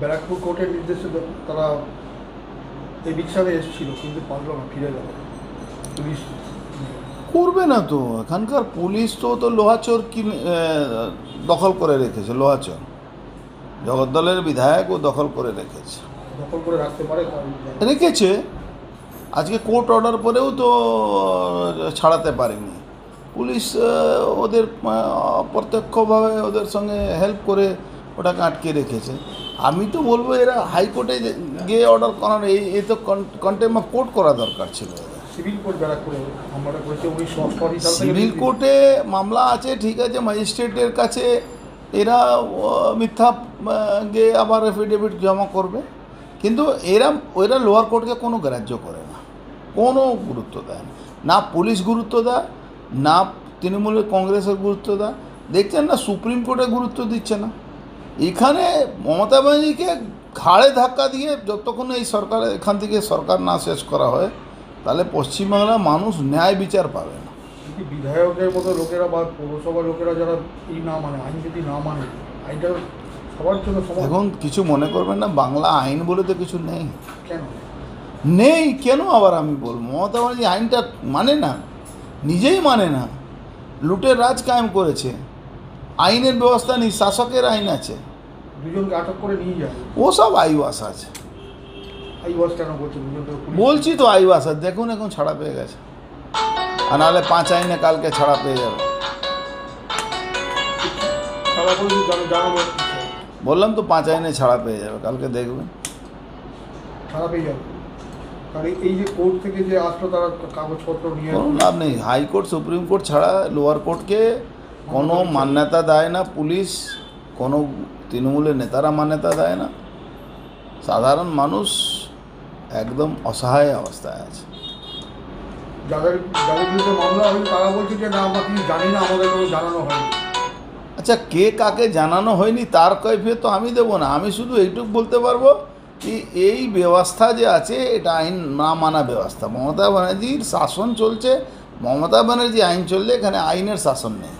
ব্যারাকপুর কোর্টের নির্দেশে তারা এই রিক্সাতে এসেছিল কিন্তু পারল না ফিরে গেল পুলিশ করবে না তো। এখানকার পুলিশ তো তো লোহাচোর কি দখল করে রেখেছে লোহাচোর। জগদ্দলের বিধায়ক ও দখল করে রেখেছে। দখল করে রাখতে পারে রেখেছে। আজকে কোর্ট অর্ডার পরেও তো ছাড়াতে পারেনি। পুলিশ ওদের প্রত্যক্ষভাবে ওদের সঙ্গে হেল্প করে ওটাকে আটকে রেখেছে। আমি তো বলব এরা হাইকোর্টে গিয়ে অর্ডার করানো এই এ তো কন্টেম অফ কোর্ট করা দরকার ছিল। সিভিল কোর্ট সিভিল মামলা আছে ঠিক আছে ম্যাজিস্ট্রেটের কাছে এরা মিথ্যা গিয়ে আবার এফিডেভিট জমা করবে। কিন্তু এরা এরা লোয়ার কোর্টকে কোনো গ্রাহ্য করে না। কোনো গুরুত্ব দেয় না। না পুলিশ গুরুত্ব দেয় না তৃণমূলের কংগ্রেসের গুরুত্ব দেয়। দেখছেন না সুপ্রিম কোর্টে গুরুত্ব দিচ্ছে না। এখানে মমতা ব্যানার্জিকে ঘাড়ে ধাক্কা দিয়ে যতক্ষণ এই সরকার এখান থেকে সরকার না শেষ করা হয় তাহলে পশ্চিমবাংলার মানুষ ন্যায় বিচার পাবে না। বিধায়কের মতো লোকেরা বা পৌরসভার লোকেরা যারা এই না মানে আইন যদি না মানে আইনটা সবার জন্য এখন কিছু মনে করবেন না বাংলা আইন বলে তো কিছু নেই। কেন? নেই কেন আবার আমি বলব? মমতা ব্যানার্জি আইনটা মানে না নিজেই মানে না। লুটের রাজ কায়েম করেছে। আইনের ব্যবস্থা নেই শাসকের আইন আছে। দুজনকে আটক করে নিয়ে যায় ওসব আইওয়াস আছে। কেন বলছে? বলছি তো আইওয়াস আছে দেখুন এখন ছাড়া পেয়ে গেছে। আর নাহলে পাঁচ আইনে কালকে ছাড়া পেয়ে যাবে। বললাম তো পাঁচ আইনে ছাড়া পেয়ে যাবে কালকে দেখবেন। খারাপ হয়ে যাবে। এই যে কোর্ট থেকে যে আসলো তারা কাগজপত্র নিয়ে লাভ নেই হাইকোর্ট সুপ্রিম কোর্ট ছাড়া লোয়ার কোর্টকে কোনো মান্যতা দেয় না পুলিশ কোনো তৃণমূলের নেতারা মান্যতা দেয় না। সাধারণ মানুষ একদম অসহায় অবস্থায় আছে। যাদের যাদের বিরুদ্ধে মামলা হয়েছে তারা বলছে যে না আমরা কিছু জানি না আমাদের কোনো জানানো হয়নি। আচ্ছা কে কাকে জানানো হয়নি তার কৈফিয়ত তো আমি দেবো না। আমি শুধু এইটুকু বলতে পারব কি এই ব্যবস্থা যে আছে এটা আইন না মানা ব্যবস্থা। মমতা ব্যানার্জির শাসন চলছে মমতা ব্যানার্জি আইন চললে এখানে আইনের শাসন নেই।